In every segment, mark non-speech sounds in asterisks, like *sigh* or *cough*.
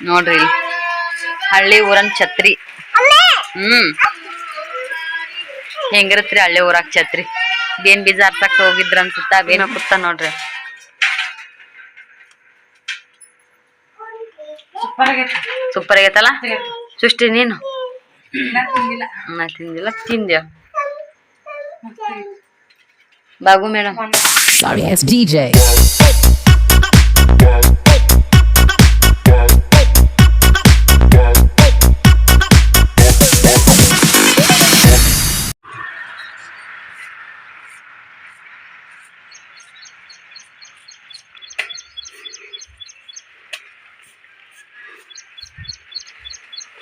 ನೋಡ್ರಿ ಇಲ್ಲಿ. ಹಳ್ಳಿ ಊರನ್ ಛತ್ರಿ. ಹ್ಮ್. ಹೆಂಗಿರತ್ರಿ ಹಳ್ಳಿ ಊರಾಗ ಛತ್ರಿ? ಬೇನ್ ಬೀಜ ಅರ್ಥಕ್ ಹೋಗಿದ್ರ ಅನ್ಸುತ್ತ? ಬೇನ ಕೂತ ನೋಡ್ರಿ. ಸೂಪರ್ ಆಗೈತೆ ಸೂಪರ್ ಆಗೈತಲ್ಲ? ಸೃಷ್ಟಿ ನೀನು? ನಾ ತಿಂದಿಲ್ಲ. ತಿಂದ್ಯ? ಬಾಗು madam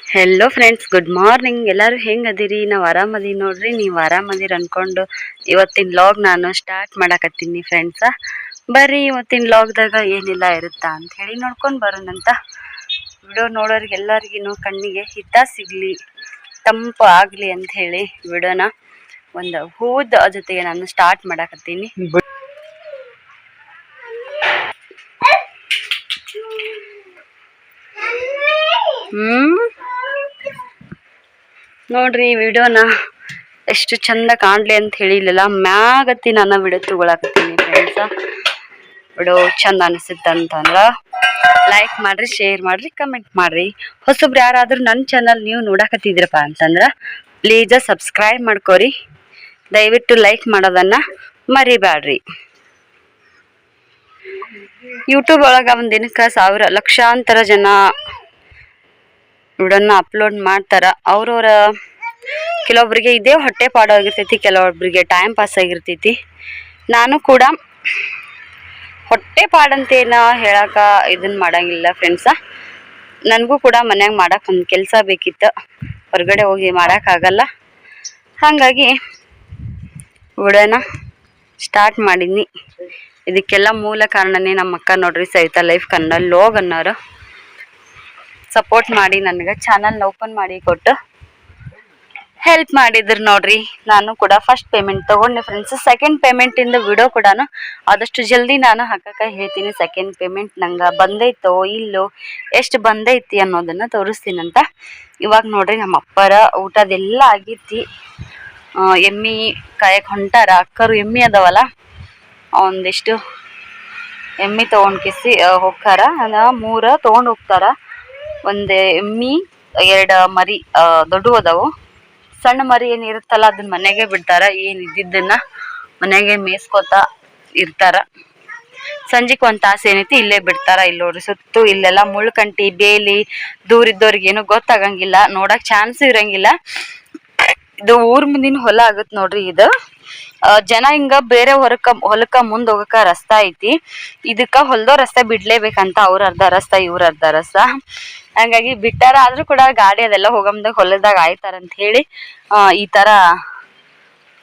Sorry, it's DJ. Hello friends good morning ಎಲ್ಲರೂ ಹೆಂಗೆ ಅದಿರಿ ನಾವು ಆರಾಮದಿ ನೋಡ್ರಿ. ನೀವು ಆರಾಮದಿರಿ ಅಂದ್ಕೊಂಡು ಇವತ್ತಿನ ಲಾಗ್ ನಾನು ಸ್ಟಾರ್ಟ್ ಮಾಡಕತ್ತೀನಿ ಫ್ರೆಂಡ್ಸ ಬರ್ರಿ ಇವತ್ತಿನ ಲಾಗ್ದಾಗ ಏನಿಲ್ಲ ಇರುತ್ತಾ ಅಂತ ಹೇಳಿ ನೋಡ್ಕೊಂಡು ಬರೋಣಂತ. ವಿಡಿಯೋ ನೋಡೋರಿಗೆ ಎಲ್ಲರಿಗೂ ಕಣ್ಣಿಗೆ ಹಿತ ಸಿಗಲಿ ತಂಪು ಆಗಲಿ ಅಂತ ಹೇಳಿ ವಿಡಿಯೋನ ಒಂದು ಹೂದ ಜೊತೆಗೆ ನಾನು ಸ್ಟಾರ್ಟ್ ಮಾಡಾಕತ್ತೀನಿ ಹ್ಮ್ ನೋಡ್ರಿ ವಿಡಿಯೋನ ಎಷ್ಟು ಚಂದ ಕಾಣ್ಲಿ ಅಂತ ಹೇಳಿಲ್ಲ ಮ್ಯಾಗತಿ ಮ್ಯಾಗತ್ತಿ ನಾನು ವಿಡಿಯೋ ತಗೊಳಕತ್ತೀನಿ ಫ್ರೆಂಡ್ಸ ವಿಡಿಯೋ ಚಂದ ಅನಿಸುತ್ತೆ ಅಂತಂದ್ರೆ ಲೈಕ್ ಮಾಡ್ರಿ ಶೇರ್ ಮಾಡ್ರಿ ಕಮೆಂಟ್ ಮಾಡ್ರಿ. ಹೊಸಬ್ರು ಯಾರಾದ್ರೂ ನನ್ನ ಚಾನಲ್ ನೀವು ನೋಡಕತ್ತಿದ್ರಪ್ಪ ಅಂತಂದ್ರ ಪ್ಲೀಸ ಸಬ್ಸ್ಕ್ರೈಬ್ ಮಾಡ್ಕೋರಿ. ದಯವಿಟ್ಟು ಲೈಕ್ ಮಾಡೋದನ್ನ ಮರಿಬ್ಯಾಡ್ರಿ. ಯೂಟ್ಯೂಬ್ ಒಳಗ ಒಂದು ದಿನಕ್ಕೆ ಸಾವಿರ, ಲಕ್ಷಾಂತರ ಜನ ವಿಡಿಯೋನ ಅಪ್ಲೋಡ್ ಮಾಡ್ತಾರೆ. ಅವ್ರವ್ರ ಕೆಲವೊಬ್ರಿಗೆ ಇದೇ ಹೊಟ್ಟೆ ಪಾಡಾಗಿರ್ತೈತಿ, ಕೆಲವೊಬ್ರಿಗೆ ಟೈಮ್ ಪಾಸ್ ಆಗಿರ್ತೈತಿ. ನಾನು ಕೂಡ ಹೊಟ್ಟೆ ಪಾಡಂತೇನ ಹೇಳಕ ಇದನ್ನ ಮಾಡಂಗಿಲ್ಲ ಫ್ರೆಂಡ್ಸ ನನಗೂ ಕೂಡ ಮನ್ಯಾಗ ಮಾಡಕ್ಕೆ ಒಂದು ಕೆಲಸ ಬೇಕಿತ್ತು. ಹೊರಗಡೆ ಹೋಗಿ ಮಾಡೋಕ್ಕಾಗಲ್ಲ ಹಾಗಾಗಿ ವಿಡಿಯೋನ ಸ್ಟಾರ್ಟ್ ಮಾಡಿದ್ನಿ ಇದಕ್ಕೆಲ್ಲ ಮೂಲ ಕಾರಣನೇ ನಮ್ಮ ಅಕ್ಕ ನೋಡ್ರಿ ಸವಿತಾ ಲೈಫ್ ಕನ್ನಡ ಲೋಗ್ ಅನ್ನೋರು. ಸಪೋರ್ಟ್ ಮಾಡಿ ನನಗೆ ಚಾನಲ್ನ ಓಪನ್ ಮಾಡಿ ಕೊಟ್ಟು ಹೆಲ್ಪ್ ಮಾಡಿದ್ರು ನೋಡ್ರಿ. ನಾನು ಕೂಡ ಫಸ್ಟ್ ಪೇಮೆಂಟ್ ತಗೊಂಡೆ ಫ್ರೆಂಡ್ಸ್ ಸೆಕೆಂಡ್ ಪೇಮೆಂಟಿಂದ ವಿಡಿಯೋ ಕೂಡ ಆದಷ್ಟು ಜಲ್ದಿ ನಾನು ಹಾಕಕ್ಕೆ ಹೇಳ್ತೀನಿ. ಸೆಕೆಂಡ್ ಪೇಮೆಂಟ್ ನಂಗೆ ಬಂದೈತೋ ಇಲ್ಲೋ, ಎಷ್ಟು ಬಂದೈತಿ ಅನ್ನೋದನ್ನ ತೋರಿಸ್ತೀನಂತ ಇವಾಗ ನೋಡ್ರಿ ನಮ್ಮ ಅಪ್ಪರ ಊಟದೆಲ್ಲ ಆಗೈತಿ ಎಮ್ಮಿ ಕಾಯಕ್ಕೆ ಹೊಂಟಾರ, ಅಕ್ಕರು ಎಮ್ಮಿ ಅದಾವಲ್ಲ, ಒಂದಿಷ್ಟು ಎಮ್ಮಿ ತೊಗೊಂಡು ಕಿಸಿ ಹೋಗ್ತಾರ. ಮೂರ ತಗೊಂಡ್ ಹೋಗ್ತಾರ. ಒಂದ್ ಎಮ್ಮಿ ಎರಡು ಮರಿ ದೊಡ್ಡ ದೊಡ್ಡವು ಅದಾವು ಸಣ್ಣ ಮರಿ ಏನ್ ಇರುತ್ತಲ್ಲ, ಅದನ್ನ ಮನೆಗೆ ಬಿಡ್ತಾರ? ಏನ್ ಇದ್ದಿದ್ದನ್ನ ಮನೆಗೆ ಮೇಯ್ಸ್ಕೊತ ಇರ್ತಾರ? ಸಂಜಿಕ್ ಒಂದ್ ತಾಸು ಏನೈತಿ, ಇಲ್ಲೇ ಬಿಡ್ತಾರ? ಇಲ್ಲಿ ನೋಡ್ರಿ, ಸುತ್ತು ಇಲ್ಲೆಲ್ಲ ಮುಳ್ಕಂಟಿ ಬೇಲಿ, ದೂರ ಏನು ಗೊತ್ತಾಗಂಗಿಲ್ಲ. ನೋಡಕ್ ಚಾನ್ಸ್ ಇರಂಗಿಲ್ಲ. ಇದು ಊರ್ ಮುಂದಿನ ಹೊಲ ಆಗತ್ ನೋಡ್ರಿ ಇದು. ಜನ ಹಿಂಗ ಬೇರೆ ಹೊರಕ, ಹೊಲಕ್ಕ ಮುಂದ್ ಹೋಗಕ ರಸ್ತಾ ಐತಿ. ಇದಕ್ಕ ಹೊಲ್ದೋ ರಸ್ತೆ ಬಿಡ್ಲೇಬೇಕಂತ ಅವ್ರ ಅರ್ಧ ರಸ್ತಾ, ಇವ್ರ ಅರ್ಧ ರಸ್ತಾ. ಹಂಗಾಗಿ ಬಿಟ್ಟಾರ ಆದ್ರೂ ಕೂಡ ಗಾಡಿ ಅದೆಲ್ಲ ಹೋಗಮ್ದಾಗ ಹೊಲದಾಗ ಆಯ್ತಾರ ಅಂತ ಹೇಳಿ ಈ ತರ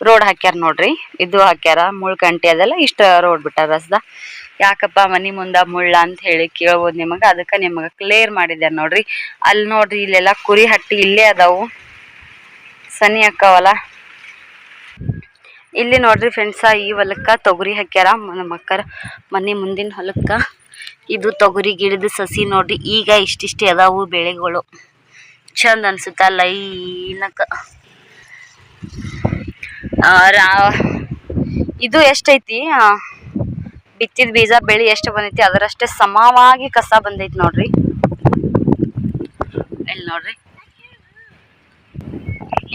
ರೋಡ್ ಹಾಕ್ಯಾರ ನೋಡ್ರಿ. ಇದು ಹಾಕ್ಯಾರ ಮುಳ್ಕಂಟಿ ಅದೆಲ್ಲ, ಇಷ್ಟ ರೋಡ್ ಬಿಟ್ಟಾರ ರಸ್ದ ಯಾಕಪ್ಪ ಮನಿ ಮುಂದ ಮುಳ್ಳ ಅಂತ ಹೇಳಿ ಕೇಳ್ಬೋದು ನಿಮಗ, ಅದಕ್ಕ ನಿಮಗ ಕ್ಲಿಯರ್ ಮಾಡಿದ್ಯಾರ ನೋಡ್ರಿ. ಅಲ್ಲಿ ನೋಡ್ರಿ ಇಲ್ಲೆಲ್ಲ ಕುರಿ ಹಟ್ಟಿ ಇಲ್ಲೇ ಅದಾವು. ಸನಿ ಅಕ್ಕವಲ್ಲ. ಇಲ್ಲಿ ನೋಡ್ರಿ ಫ್ರೆಂಡ್ಸ ಈ ಹೊಲಕ್ಕ ತೊಗರಿ ಹಾಕ್ಯಾರ. ನಮ್ಮ ಅಕ್ಕರ ಮನೆ ಮುಂದಿನ ಹೊಲಕ್ಕ. ಇದು ತೊಗರಿ ಗಿಡದ ಸಸಿ ನೋಡ್ರಿ. ಈಗ ಇಷ್ಟಿಷ್ಟೇ ಅದಾವು ಬೆಳೆಗಳು. ಚಂದ ಅನ್ಸುತ್ತ ಲೈನಕ ಇದು ಎಷ್ಟೈತಿ? ಬಿತ್ತಿದ ಬೀಜ ಬೆಳಿ ಎಷ್ಟು ಬಂದೈತಿ? ಅದರಷ್ಟೇ ಸಮವಾಗಿ ಕಸ ಬಂದೈತಿ ನೋಡ್ರಿ. ಇಲ್ಲಿ ನೋಡ್ರಿ.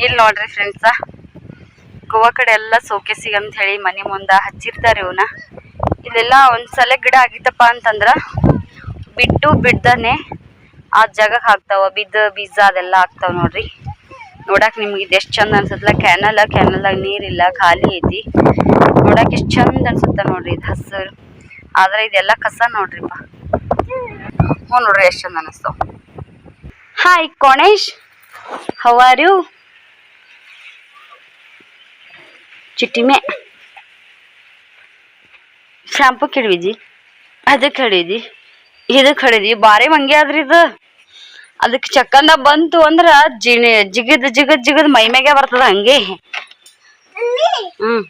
ಇಲ್ಲಿ ನೋಡ್ರಿ ಫ್ರೆಂಡ್ಸ ಗೋವಾ ಕಡೆ ಎಲ್ಲ ಸೋಕೇಸಿ ಅಂತ ಹೇಳಿ ಮನೆ ಮುಂದ ಹಚ್ಚಿರ್ತಾರೆ ಇವನ್ನ ಇಲ್ಲೆಲ್ಲ ಒಂದ್ಸಲ ಗಿಡ ಆಗಿತ್ತಪ್ಪ ಅಂತಂದ್ರ ಬಿಟ್ಟು ಬಿಡ್ದಾನೆ ಆ ಜಾಗಕ್ಕೆ ಹಾಕ್ತಾವ, ಬಿದ್ದ ಬೀಜ ಅದೆಲ್ಲ ಹಾಕ್ತಾವ ನೋಡ್ರಿ. ನೋಡಕ್ ನಿಮ್ಗೆ ಇದು ಎಷ್ಟು ಚಂದ ಅನ್ಸತ್ತಲ್ಲ ಕ್ಯಾನಲ್ ಕ್ಯಾನಲ್ದಾಗ ನೀರಿಲ್ಲ, ಖಾಲಿ ಐತಿ. ನೋಡಕ್ ಎಷ್ಟು ಚಂದ ಅನ್ಸುತ್ತ ನೋಡ್ರಿ ಇದು ಹಸಿರು. ಆದ್ರೆ ಇದೆಲ್ಲ ಕಸ ನೋಡ್ರಿಪ್ಪ. ಹ್ಞೂ ನೋಡ್ರಿ ಎಷ್ಟು ಚಂದ ಅನಿಸ್ತಾವ. Hi Konesh how are Chitti May. Shampoo ಕೆಡವಿದಿ ಅದಕ್ಕೆ ಹಿಡಿದಿ ಇದಕ್ಕೆ ಹಿಡಿದಿ ಭಾರಿ ಮಂಗೆ ಆದ್ರಿ ಇದು. ಅದಕ್ಕೆ ಚಕ್ಕಂದ ಬಂತು ಅಂದ್ರ ಜಿಣಿ, ಜಿಗದ್ ಜಿಗದ್ ಜಿಗದ್ ಮೈ ಮ್ಯಾಗೆ ಬರ್ತದ ಹಂಗೆ. ಹ್ಮ್.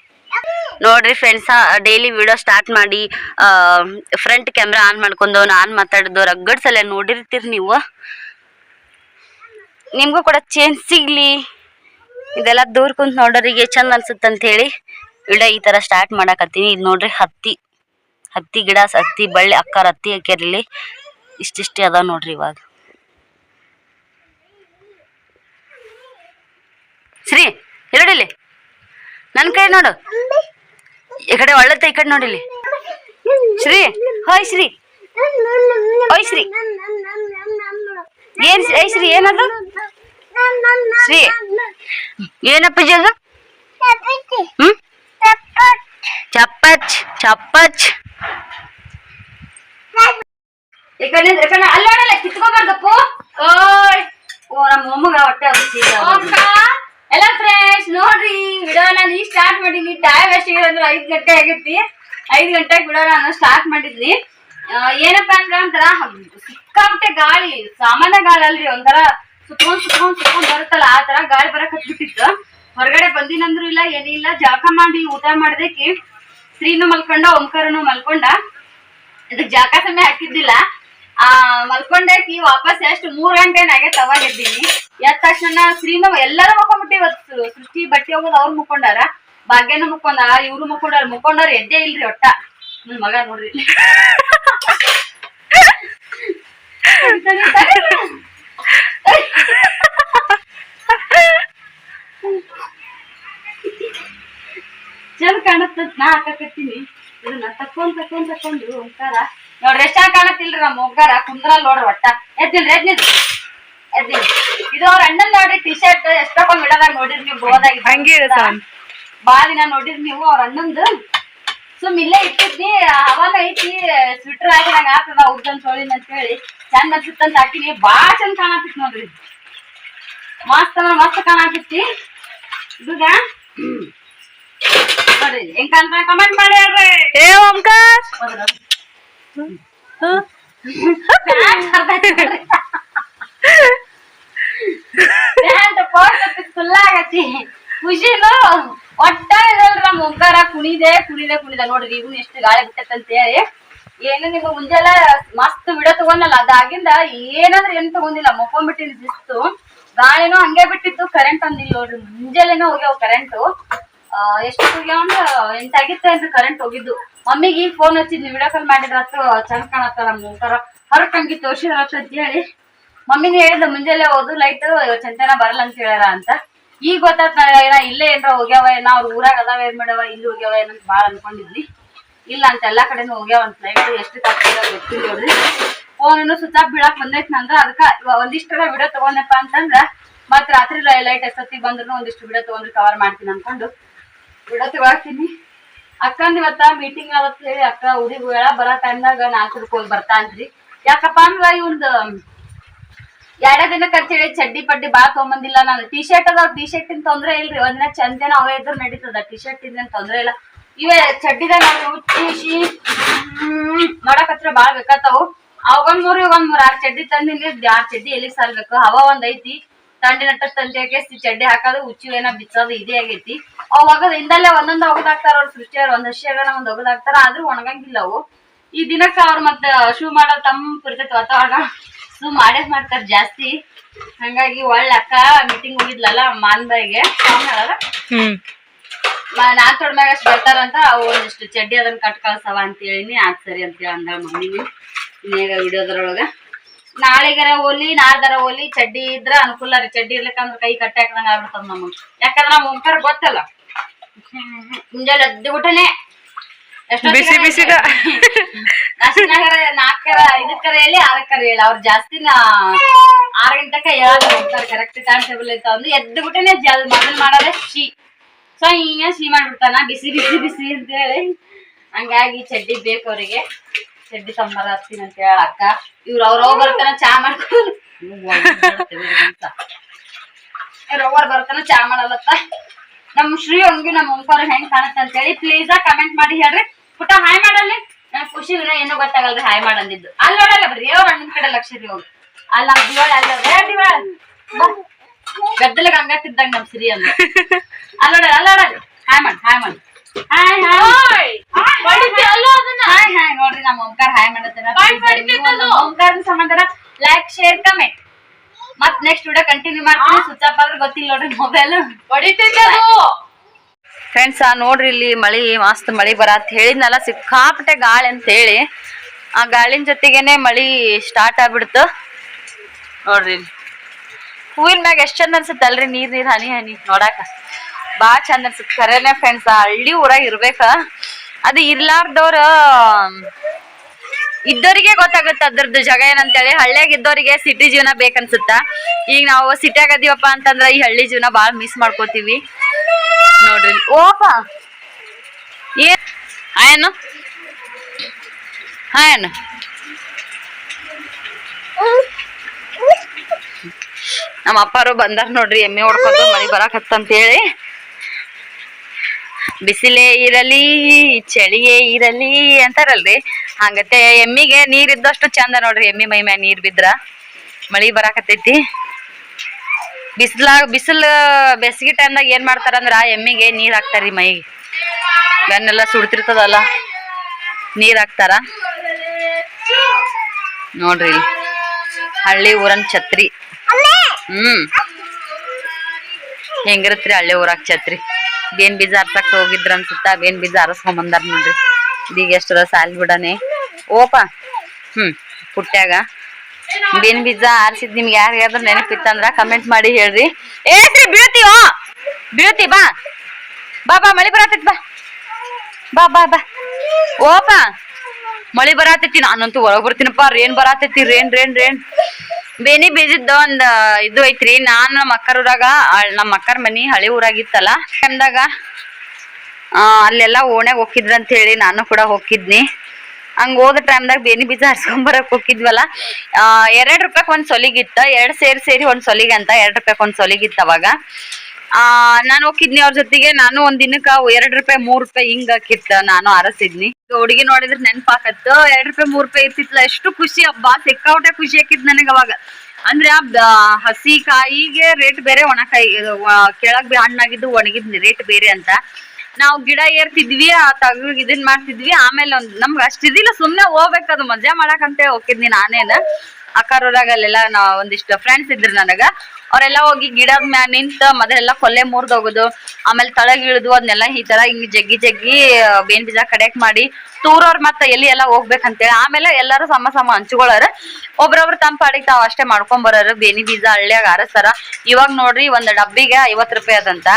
ನೋಡ್ರಿ ಫ್ರೆಂಡ್ಸ್ ಡೈಲಿ ವಿಡಿಯೋ ಸ್ಟಾರ್ಟ್ ಮಾಡಿ ಫ್ರಂಟ್ ಕ್ಯಾಮ್ರಾ ಆನ್ ಮಾಡ್ಕೊಂಡು ನಾನು ಮಾತಾಡಿದ್ದು ರಗ್ಗಡ್ಸಲ್ಲ ಸಲ ನೋಡಿರ್ತೀರಿ ನೀವು. ನಿಮ್ಗೂ ಕೂಡ ಚೇಂಜ್ ಸಿಗ್ಲಿ. ಇದೆಲ್ಲ ದೂರ ಕುಂತ ನೋಡೋರಿಗೆ ಚಂದ ಅನ್ಸುತ್ತಂತ ಹೇಳಿ ವಿಡಿಯೋ ಈ ತರ ಸ್ಟಾರ್ಟ್ ಮಾಡಕತ್ತೀನಿ. ಇದು ನೋಡ್ರಿ ಹತ್ತಿ ಹತ್ತಿ ಗಿಡ, ಹತ್ತಿ ಬಳ್ಳಿ, ಅಕ್ಕಾರ ಹತ್ತಿ ಹಾಕ್ಯಾರಲ್ಲಿ ಇಷ್ಟಿಷ್ಟೇ ಅದಾವ ನೋಡ್ರಿ ಇವಾಗ. ಶ್ರೀ ಎರಡಿಲ್ಲಿ ನನ್ನ ಕೈ ನೋಡು. ಈ ಕಡೆ ಒಳ್ಳತ್ತ ಈ ಕಡೆ ನೋಡಿಲಿ ಶ್ರೀ, ಹೋಯ್ ಶ್ರೀ. ಹೋಯ್ ಶ್ರೀ. ಏನ್ ಐ ಶ್ರೀ ಏನದು ಶ್ರೀ ಏನಪ್ಪಾಜಿ ಅದು ಹ್ಮ್? ಚಪ್ಪಚ್ ಚಪ್ಪಚ್. ಯಾಕಂದ್ರೆ ಕಡೆ ನಿಂತ್ರು, ಈ ಕಡೆ ಅಲ್ಲ ನೋಡಲ್ಲ ಕಿತ್ಕೋಬಾರ್ದಪ್ಪು. ಓಯ್ ಓ ನಮ್ಮ ಮೊಮ್ಮಗ ಹೊಟ್ಟೆ ಎಲ್ಲ ಫ್ರೆಂಡ್ಸ್ ನೋಡ್ರಿ ವಿಡಿಯೋ ನಾನು ಈ ಸ್ಟಾರ್ಟ್ ಮಾಡೀನಿ ಟೈಮ್ ಎಷ್ಟಿಗೆ ಅಂದ್ರೆ ಐದು ಗಂಟೆ ಆಗೈತಿ ಐದು ಗಂಟೆಗೆ ವಿಡಿಯೋ ನಾನು ಸ್ಟಾರ್ಟ್ ಮಾಡಿದ್ನಿ. ಏನಪ್ಪಾ ಅಂದ್ರೆ ಒಂಥರ ಸಿಕ್ಕಾಪಟ್ಟೆ ಗಾಳಿ ಸಾಮಾನ್ಯ ಗಾಳಿ ಅಲ್ರಿ ಒಂಥರ ಸುತ್ಕೊಂಡ್ ಸುತ್ಕೊಂಡ್ ಸುತ್ಕೊಂಡ್ ಬರುತ್ತಲ್ಲ ಆ ತರ ಗಾಳಿ ಬರಕ್ ಹತ್ಬಿಟ್ಟಿತ್ತು. ಹೊರಗಡೆ ಬಂದಿನಂದ್ರು ಇಲ್ಲ ಏನಿಲ್ಲ ಜಳಕ ಮಾಡಿ ಊಟ ಮಾಡ್ದಕ್ಕೆ ಸ್ತ್ರೀನು ಮಲ್ಕೊಂಡ ಓಂಕಾರನು ಮಲ್ಕೊಂಡ. ಇದಕ್ ಜಾಕ ಸಮಯ ಹಾಕಿದ್ದಿಲ್ಲ. ಆ ಮಲ್ಕೊಂಡಾಕಿ ವಾಪಸ್ ಎಷ್ಟು ಮೂರ್ ಗಂಟೆ ನಾಗೆ ತವಾಗಿದ್ದೀನಿ ಎದ್ದ ತಕ್ಷಣ ಶ್ರೀನು ಎಲ್ಲರೂ ಮುಕೊಂಡ್ಬಿಟ್ಟಿ ಇವತ್ತು. ಸೃಷ್ಟಿ ಬಟ್ಟೆ ಹೋಗೋದು ಅವ್ರು ಮುಕ್ಕೊಂಡಾರ ಭಾಗ್ಯನ ಮುಕ್ಕೊಂಡ ಇವ್ರು ಮುಕ್ಕೊಂಡಾರ ಮುಕ್ಕೊಂಡಾರ ಎದ್ದೇ ಇಲ್ರಿ ಒಟ್ಟ. ನನ್ ಮಗ ನೋಡ್ರಿ. *laughs* ಚಂದ ಕಾಣತ್ತದ ನಾ ಹಾಕಕತ್ತೀನಿ ಇದನ್ನ ತಕೊಂಡ್ ತಕೊಂಡ್ ತಕೊಂಡು ಒಂಥರ. ನೋಡ್ರಿ ಎಷ್ಟ ಕಾಣತ್ತಿಲ್ರಿ ನಮ್ಮ ಒಗ್ಗಾರ ಕುಂದ್ರಲ್ ನೋಡ್ರಿ ಒಟ್ಟ. ಎದ್ದಿಲ್ರಿ ಎದ್ದಿಲ್ರಿ ಎದ್ದಿಲ್ರಿ ಇದು ಅವ್ರ ಅಣ್ಣನ್ ನೋಡ್ರಿ ಟಿ ಶರ್ಟ್ ಎಷ್ಟೊಂದ್ ಬಿಡದಾಗ ನೋಡಿರಿ ನೀವು ಗೋದಾಗ ಹಂಗೆ ಇರು ಸಾಮ್. ಬಾ ದಿನ ನೋಡಿರಿ ನೀವು ಅವ್ರ ಅಣ್ಣಂದು. ಸುಮ್ ಇಲ್ಲೇ ಇಟ್ಟಿದ್ನಿ ಅವನ ಐತಿ ಸ್ವಿಟ್ರ್ ಆಗಿ ನಂಗೆ ಆಗ್ತದ ಉದ್ದನ್ ಸೋಳಿನ ಅಂತ ಹೇಳಿ ಚಂದ ಅನ್ಸುತ್ತಂತ ಹಾಕಿನಿ. ಬಾಳ ಚಂದ ಕಾಣತಿತ್ ನೋಡ್ರಿ. ಮಸ್ತ್ ಅಂದ್ರ ಮಸ್ತ್ ಕಾಣತಿತ್ತಿ ಇದುಗ ನೋಡ್ರಿ ಹೆಂಗ್ ಕಾಣ್ತಾ ಕಮೆಂಟ್ ಮಾಡಿ ಹೇಳ್ರಿ. ಏ ಓಂಕಾರ್! ಪ್ಯಾಂಟ್ ಕೋಟ್ ಫುಲ್ ಆಗತಿ. ಖುಷಿನು. ಒಟ್ಟ ಇದಲ್ರಿ ಮುಂಗಾರ ಕುಣಿದೆ ಕುಣಿದೆ ಕುಣಿದೆ. ನೋಡ್ರಿ ಇವ್ನು ಎಷ್ಟು ಗಾಳಿ ಬಿಟ್ಟೈತಂತ ಹೇಳಿ ಏನು ನಿಮ್ಗ ಮುಂಜಾನೆ ಮಸ್ತ್ ವಿಡ ತಗೊಂಡಲ್ಲ? ಅದಾಗಿಂದ ಏನಂದ್ರೆ ಏನ್ ತಗೊಂಡಿಲ್ಲ. ಮುಕ್ಕೊಂಡ್ಬಿಟ್ಟಿದ್ ಬಿಸ್ತು ಗಾಳಿನೂ ಹಂಗೆ ಬಿಟ್ಟಿತ್ತು ಕರೆಂಟ್ ಅಂದಿಲ್ಲ ನೋಡ್ರಿ. ಮುಂಜಾನೆನೂ ಹೋಗ್ಯಾವ ಕರೆಂಟು ಎಷ್ಟು ಹೋಗ್ಯಾವ ಅಂದ್ರ ಆಗಿತ್ತೆ ಅಂತ ಕರೆಂಟ್ ಹೋಗಿದ್ದು. ಮಮ್ಮಿಗೆ ಈಗ ಫೋನ್ ಹಚ್ಚಿದ್ನಿ ವಿಡಿಯೋ ಕಾಲ್ ಮಾಡಿದ್ರತ್ತು ಚಂದ ಕಾಣತ್ತ ನಮ್ಮ ಮುಂಗಾರ. ಹೊರಟಂಗಿ ತೋರ್ಸಿದ್ರತ್ತ ಅಂತ ಹೇಳಿ ಮಮ್ಮಿನ ಹೇಳಿದ ಮುಂಜಾನೆ ಹೋದು ಲೈಟ್ ಚಂದನ ಬರಲ್ಲ ಅಂತ ಹೇಳ್ಯಾರ ಅಂತ. ಈಗ ಗೊತ್ತಾತ್ ಏನ ಇಲ್ಲೇ ಏನ್ರ ಹೋಗ್ಯಾವ ಏನ ಅವ್ರ ಊರಾಗ ಅದಾವ, ಏನ್ ಮಾಡ್ಯಾವ, ಇಲ್ಲಿ ಹೋಗ್ಯಾವ ಏನಂತ ಬಾಳ ಅನ್ಕೊಂಡಿದ್ವಿ. ಇಲ್ಲ ಅಂತ ಎಲ್ಲಾ ಕಡೆನೂ ಹೋಗ್ಯಾವ ಅಂತ ಲೈಟ್ ಎಷ್ಟು ತಪ್ಪಿಲ್ಲ ಫೋನ್ ಸ್ವಿಚ್ ಆಫ್ ಬೀಳಾಕ್ ಬಂದೈತಿ ನಂದ್ರ ಅದಕ್ಕ ಒಂದಿಷ್ಟರ ವಿಡಿಯೋ ತಗೊಂಡಪ್ಪ ಅಂತಂದ್ರ ಮತ್ ರಾತ್ರಿ ಲೈಟ್ ಎಷ್ಟೊತ್ತಿಗೆ ಬಂದ್ರು ಒಂದಿಷ್ಟು ವಿಡಿಯೋ ತಗೊಂಡ್ರೆ ಕವರ್ ಮಾಡ್ತೀನಿ ಅನ್ಕೊಂಡು ವಿಡಿಯೋ ತಗೊಳ್ತೀನಿ ಅಕ್ಕಂದ್ ಇವತ್ತ ಮೀಟಿಂಗ್ ಹೇಳಿ, ಅಕ್ಕ ಊರಿಗೆ ಬರೋ ಟೈಮ್ದಾಗ ನಾಲ್ಕು ಹೋಗಿ ಬರ್ತಾ ಅಂತ್ರಿ ಯಾಕಪ್ಪ ಅಂದ್ರ ಇವಂದ್ ಎರಡೇ ದಿನ ಕರ್ತೀವಿ ಚಡ್ಡಿ ಪಡ್ಡಿ ಬಾ ತಗೊಂಬಂದಿಲ್ಲ ನಾನು. ಟಿ ಶರ್ಟ್ ಅದಾವ ಟಿ ಶರ್ಟ್ ಇನ್ ತೊಂದ್ರೆ ಇಲ್ರಿ. ಒಂದಿನ ಚಂದೇನ ಅವೇ ಇದ್ರು ನಡೀತದ. ಟಿ ಶರ್ಟ್ ಇದೇನ್ ತೊಂದ್ರೆ ಇಲ್ಲ. ಇವೇ ಚಡ್ಡಿದಾಗ ನಾವು ಉಚ್ಚಿಸಿ ಹತ್ರ ಬಾಳ ಬೇಕಾತಾವು. ಅವಾಗೊಂದ್ ಮೂರು ಒಂದ್ ಮೂರ್, ಆರ್ ಚಡ್ಡಿ ತಂದಿನಿ. ಆರ್ ಚಡ್ಡಿ ಎಲ್ಲಿ ಸಾಲ್ಬೇಕು? ಹವಾ ಒಂದ್ ಐತಿ. ತಂಡಿ ನಟ್ಟ ತಂದೆ ಚಡ್ಡಿ ಹಾಕೋದು, ಉಚ್ಚು ಏನ ಬಿಚ್ಚೋದು, ಇದೇ ಆಗೈತಿ. ಅವಾಗ ಹಿಂದಲ್ಲೇ ಒಂದೊಂದ್ ಒಗದಾಕ್ತಾರ ಅವ್ರ ಸೃಷ್ಟಿಯವ್ರ ಒಂದ್ ಹಸಿಯಾಗಣ ಒಂದ್ ಒಗದಾಕ್ತಾರ ಆದ್ರೂ ಒಣಗಂಗಿಲ್ಲ ಅವು. ಈ ದಿನಕ್ಕ ಅವ್ರ ಮತ್ತ ಶೂ ಮಾಡೋ ತಂಪ್ ಇರ್ತೈತಿ ವಾತಾವರಣ. ಶೂ ಮಾಡೇ ಮಾಡ್ತಾರ ಜಾಸ್ತಿ. ಹಂಗಾಗಿ ಒಳ್ಳೆ ಅಕ್ಕ ಮೀಟಿಂಗ್ ಹೋಗಿದ್ಲಲ್ಲ ಮಾನ್ಬಾಯಿಗೆ ನಾನ್ ತೊಡ್ಮ್ಯಾಗ ಅಷ್ಟು ಬರ್ತಾರಂತ ಅವು ಒಂದಿಷ್ಟು ಚಡ್ಡಿ ಅದನ್ನ ಕಟ್ ಕಳ್ಸವ ಅಂತ ಹೇಳಿನಿ ಆತ್ ಸರಿ ಅಂತ ಹೇಳಿ ಅಂದ ಮಮ್ಮಿನಿ ಇನ್ನೇಗ ವಿಡಿಯೋದ್ರೊಳಗ. ನಾಳೆಗರ ಹೋಲಿ ನಾಳ್ದಾರ ಹೋಲಿ ಚಡ್ಡಿ ಇದ್ರ ಅನುಕೂಲ ರೀ ಚಡ್ಡಿ ಇರ್ಲಿಕ್ಕಂದ್ರ ಕೈ ಕಟ್ಟಿ ಹಾಕದಂಗ ಆಗ್ಬಿಡ್ತದ ನಮಗ್ ಯಾಕಂದ್ರ ನಮ್ ಓಂಕಾರ ಗೊತ್ತಲ್ಲ? ಮುಂಜಾನೆ ಎದ್ದು ಬಿಟ್ಟನೆ ಬಿಸಿ. ಅಷ್ಟನಾಗರ ನಾಲ್ಕರ ಆರ ಹೇಳಿ ಆರಕ್ಕರ ಹೇಳಿ. ಅವ್ರು ಜಾಸ್ತಿ ನಾ ಆರ್ ಗಂಟೆಕ ಹೇಳಲ್ಲ ಹೋಗ್ತಾರೆ ಕರೆಕ್ಟ್ ಟೈಮ್ ಟೇಬಲ್ ಇರ್ತಾವ ಅಂದ್ರೆ ಎದ್ದು ಬಿಟ್ಟನೆ ಜಲ್, ಮೊದಲ್ ಮಾಡೋದೇ ಶಿ. ಸೊ ಹಿಂಗ ಶಿ ಮಾಡ್ಬಿಡ್ತಾನ, ಬಿಸಿ ಬಿಸಿ ಬಿಸಿ ಅಂತ ಹೇಳಿ. ಹಂಗಾಗಿ ಚಡ್ಡಿ ಬೇಕು ಅವರಿಗೆ. ಚಡ್ಡಿ ಸಂಬಾರ ಹತ್ತೀನಿ ಅಂತ ಹೇಳ ಅಕ್ಕ. ಇವ್ರು ಅವ್ರ ಅವ್ರು ಬರ್ತಾನ, ಚಾ ಮಾಡ್ಕೊಂಡು. ಅವ್ರ ಬರ್ತಾನ, ಚಾ ಮಾಡಲ್ಲತ್ತ. ನಮ್ ಶ್ರೀ ಹಂಗು ನಮ್ ಓಂಕಾರ ಹೆಂಗ್ ಕಾಣುತ್ತೆ ಅಂತ ಹೇಳಿ ಪ್ಲೀಸ್ ಕಮೆಂಟ್ ಮಾಡಿ ಹೇಳ್ರಿ. ಪುಟ ಹಾಯ್ ಮಾಡಲ್ಲಿ. ಖುಷಿ ಏನೋ ಗೊತ್ತಾಗಲ್ರಿ ಹಾಯ್ ಮಾಡಂದಿದ್ದು. ಅಲ್ಲಿ ನೋಡಲ್ಲ ಬರ್ರಿ ಯಾವ ಹಣ್ಣಿನ ಕಡೆ ಲಕ್ಷ ರೀ ಅಲ್ಲ ನಮ್ ದಿವಾಳ ಅಲ್ಲ ದಿವಾಳ ಗದ್ದಲ ಗಂಗಾತಿದ್ದಂಗ ನಮ್ ಸಿರಿ ಅಂದ್ರೆ. ಅಲ್ಲ ನೋಡಲ್ಲ ಅಲ್ಲ ನೋಡಲ್ಲ. ಹಾಯ್ ಮಾಡ್ ಹಾಯ್ ಮಾಡ್. Hi hi. ಹಾಯ್ ಹಾಯ್ ನೋಡ್ರಿ ನಮ್ಮ ಓಂಕಾರ ಹಾಯ್ ಮಾಡತ್ತಾರ ಓಂಕಾರ ಸಂಬಂಧ ಲೈಕ್ ಶೇರ್ ಕಮೆಂಟ್ ಮತ್ ನೆಕ್ಸ್ಟ್ ವಿಡಿಯೋ ಕಂಟಿನ್ಯೂ ಮಾಡ್ತೀನಿ. ಸ್ವಿಚ್ ಆಫ್ ಆದ್ರೆ ಗೊತ್ತಿಲ್ಲ ನೋಡ್ರಿ ಮೊಬೈಲ್ ಫ್ರೆಂಡ್ಸ್ ಆ ನೋಡ್ರಿ ಇಲ್ಲಿ ಮಳಿ, ಮಸ್ತ್ ಮಳಿ ಬರತ್ ಹೇಳಿದ್ನಲ್ಲ, ಸಿಕ್ಕಾಪಟ್ಟೆ ಗಾಳಿ ಅಂತ ಹೇಳಿ ಆ ಗಾಳಿನ ಜೊತೆಗೇನೆ ಮಳಿ ಸ್ಟಾರ್ಟ್ ಆಗ್ಬಿಡ್ತು. ನೋಡ್ರಿ. ಹೂವಿನ ಮ್ಯಾಗ ಎಷ್ಟ್ ಚಂದ ಅನ್ಸುತ್ತೆ ಅಲ್ರಿ ನೀರ್ ನೀರ್, ಹನಿ ಹನಿ, ನೋಡಾಕ. ಬಾ ಚಂದ ಅನ್ಸುತ್ತೆ. ಖರೇನೆ ಫ್ರೆಂಡ್ಸ್ ಹಳ್ಳಿ ಊರಾಗ ಇರ್ಬೇಕ. ಅದು ಇರ್ಲಾರ್ದವ್ರ ಇದ್ದವರಿಗೆ ಗೊತ್ತಾಗುತ್ತೆ ಅದ್ರದ್ದು ಜಾಗ ಏನಂತೇಳಿ. ಹಳ್ಳಿಯಾಗ ಇದ್ದವರಿಗೆ ಸಿಟಿ ಜೀವನ ಬೇಕನ್ಸುತ್ತ. ಈಗ ನಾವು ಸಿಟಿಯಾಗ ಅದೀವಪ್ಪ ಅಂತಂದ್ರ ಈ ಹಳ್ಳಿ ಜೀವನ ಬಾಳ ಮಿಸ್ ಮಾಡ್ಕೋತೀವಿ. ನೋಡ್ರಿ. ಓಪ. ಏನ್ ಆಯನು ಆಯನು ನಮ್ಮ ಅಪ್ಪಾರು ಬಂದಾರ ನೋಡ್ರಿ ಎಮ್ಮೆ ಹೊಡ್ಕೊಂಡು ಮಳಿ ಬರಾಕತ್ತಂತ ಹೇಳಿ. ಬಿಸಿಲೇ ಇರಲಿ ಚಳಿಯೇ ಇರಲಿ ಅಂತಾರಲ್ರಿ. ಹಂಗತ್ತೆ ಎಮ್ಮಿಗೆ ನೀರ್ ಇದ್ದಷ್ಟು ಚಂದ ನೋಡ್ರಿ ಎಮ್ಮಿ ಮೈ ಮ್ಯಾಗ ನೀರ್ ಬಿದ್ರ. ಮಳಿ ಬರಾಕತ್ತೈತಿ ಬಿಸಿಲಾಗ ಬಿಸಿಲು ಬೇಸಿಗೆ ಟೈಮ್ದಾಗ ಏನ್ ಮಾಡ್ತಾರಂದ್ರ ಎಮ್ಮಿಗೆ ನೀರ್ ಹಾಕ್ತಾರ್ರಿ ಮೈಗೆ ಬೆನ್ನೆಲ್ಲ ಸುಡ್ತಿರ್ತದಲ್ಲ, ನೀರ್ ಹಾಕ್ತಾರ. ನೋಡ್ರಿ. ಹಳ್ಳಿ ಊರನ್ ಛತ್ರಿ. ಹ್ಮ್. ಹೆಂಗಿರತ್ರಿ ಹಳ್ಳಿ ಊರಾಗ ಛತ್ರಿ? ಬೇನ್ ಬೀಜ ಹರ್ಸಕ್ ಹೋಗಿದ್ರ ಅನ್ಸುತ್ತ? ಬೇನ್ ಬೀಜ ಹರಸ್ಕೊಂಡ್ ಬಂದಾರ ನೋಡ್ರಿ. ಇದೀಗ ಎಷ್ಟರ ಸಾಲ್ ಬಿಡನೆ. ಓಪ. ಹ್ಮ್. ಪುಟ್ಟ್ಯಾಗ ಬೇನ್ ಬೀಜ ಆರ್ಸಿದ್ ನಿಮ್ಗೆ ಯಾರಿಗಾದ್ರೂ ನೆನಪಿತ್ತಂದ್ರ ಕಮೆಂಟ್ ಮಾಡಿ ಹೇಳ್ರಿ. ಏನ್ರಿ ಓ! ಬೀಳ್ತಿ ಬಾ. ಬಾ ಬಾ, ಮಳಿ ಬರತೈತಿ, ಬಾ. ಬಾ ಬಾ ಬಾ. ಓಪ ಮಳಿ ಬರತೈತಿ, ನಾನಂತೂ ಹೊರಗೆ ಬರ್ತೀನಪ್ಪ ರೇನ್ ಬರಾತೈತಿ, ರೇನ್ ರೇನ್ ರೇನ್. ಬೇನಿ ಬೀಜದ ಒಂದ್ ಇದು ಐತ್ರಿ, ನಾನ್ ನಮ್ಮ ಅಕ್ಕರ ಊರಾಗ ನಮ್ಮ ಅಕ್ಕರ ಮನಿ ಹಳೆ ಊರಾಗಿತ್ತಲ್ಲ ಟೈಮ್ದಾಗ ಅಲ್ಲೆಲ್ಲ ಓಣ್ಯಾಗ ಹೋಗಿದ್ರ ಅಂತ ಹೇಳಿ ನಾನು ಕೂಡ ಹೋಗಿದ್ನಿ. ಹಂಗ ಹೋದ ಟೈಮ್ದಾಗ ಬೇನಿ ಬೀಜ ಹರ್ಸ್ಕೊಂಡ್ ಬರಕ್ ಹೋಗಿದ್ವಲ್ಲ ಎರಡ್ ರೂಪಾಯಿ ಒಂದ್ ಸೊಲಿಗಿತ್ತ, ಎರಡ್ ಸೇರಿ ಸೇರಿ ಒಂದ್ ಸೊಲಿಗೆ ಅಂತ ಎರಡ್ ರೂಪಾಯಿ ಒಂದ್ ಸೊಲಿಗಿತ್ತ ಅವಾಗ. ಆ, ನಾನ್ ಹೋಗಿದ್ನಿ ಅವ್ರ ಜೊತೆಗೆ, ನಾನು ಒಂದ್ ದಿನಕ್ಕ ಎರಡ್ ರೂಪಾಯಿ, ಮೂರ್ ರೂಪಾಯಿ ಹಿಂಗ ಹಾಕಿತ್ತ, ನಾನು ಅರಸಿದ್ನಿ ಹುಡುಗಿ ನೋಡಿದ್ರೆ ನೆನ್ಪಾಕತ್ತು ಎರಡ್ ರೂಪಾಯಿ, ಮೂರ್ ರೂಪಾಯಿ ಇರ್ತಿತ್ತಲ್ಲ ಎಷ್ಟು ಖುಷಿ ಹಬ್ಬ ಸಿಕ್ಕಾಪಟ್ಟೆ ಖುಷಿ ಹಾಕಿದ್ ನನಗ ಅವಾಗ. ಅಂದ್ರೆ ಆ, ಹಸಿ ಕಾಯಿಗೆ ರೇಟ್ ಬೇರೆ ಒಣಕಾಯಿ ಕೆಳಗೆ ಹಣ್ಣಾಗಿದ್ದು ಒಣಗಿದ್ ರೇಟ್ ಬೇರೆ ಅಂತ. ನಾವು ಗಿಡ ಏರ್ತಿದ್ವಿ, ಆ ತಗ ಇದನ್ ಮಾಡ್ತಿದ್ವಿ. ಆಮೇಲೆ ಒಂದ್ ನಮ್ಗೆ ಅಷ್ಟಿದಿಲ್ಲ ಸುಮ್ನೆ ಹೋಗ್ಬೇಕು ಅದು. ಮಜಾ ಮಾಡಕಂತ ಹೋಗಿದ್ನಿ ನಾನೇನ. ಅಲ್ಲೆಲ್ಲ ನಾ ಒಂದಿಷ್ಟು ಫ್ರೆಂಡ್ಸ್ ಇದ್ರು ನನಗ. ಅವರೆಲ್ಲ ಹೋಗಿ ಗಿಡದ ಮ್ಯಾ ನಿಂತ ಮೊದಲೆಲ್ಲ ಕೊಲ್ಲೆ ಮುರ್ದ್ ಹೋಗುದು. ಆಮೇಲೆ ತಳಗ್ ಇಳಿದು ಅದನ್ನೆಲ್ಲ ಈ ತರ ಹಿಂಗ್ ಜಗ್ಗಿ ಜಗ್ಗಿ ಬೇನ್ ಬೀಜ ಕಡೆಕ್ ಮಾಡಿ ತೂರೋರ್ ಮತ್ತ ಎಲ್ಲಿ ಎಲ್ಲ ಹೋಗ್ಬೇಕಂತೇಳಿ ಆಮೇಲೆ ಎಲ್ಲರೂ ಸಮ ಸಮ ಹಂಚ್ಕೊಳ್ಳಾರ ಒಬ್ರೊಬ್ರು ತಮ್ಮ ಪಾಡಿಗೆ ತಾವ್ ಅಷ್ಟೇ ಮಾಡ್ಕೊಂಡ್ ಬರೋರು. ಬೇನಿ ಬೀಜ ಹಳ್ಳಿಯಾಗ ಆರಸ್ತಾರ. ಇವಾಗ ನೋಡ್ರಿ, ಒಂದ್ ಡಬ್ಬಿಗೆ ಐವತ್ ರೂಪಾಯಿ ಅದಂತ.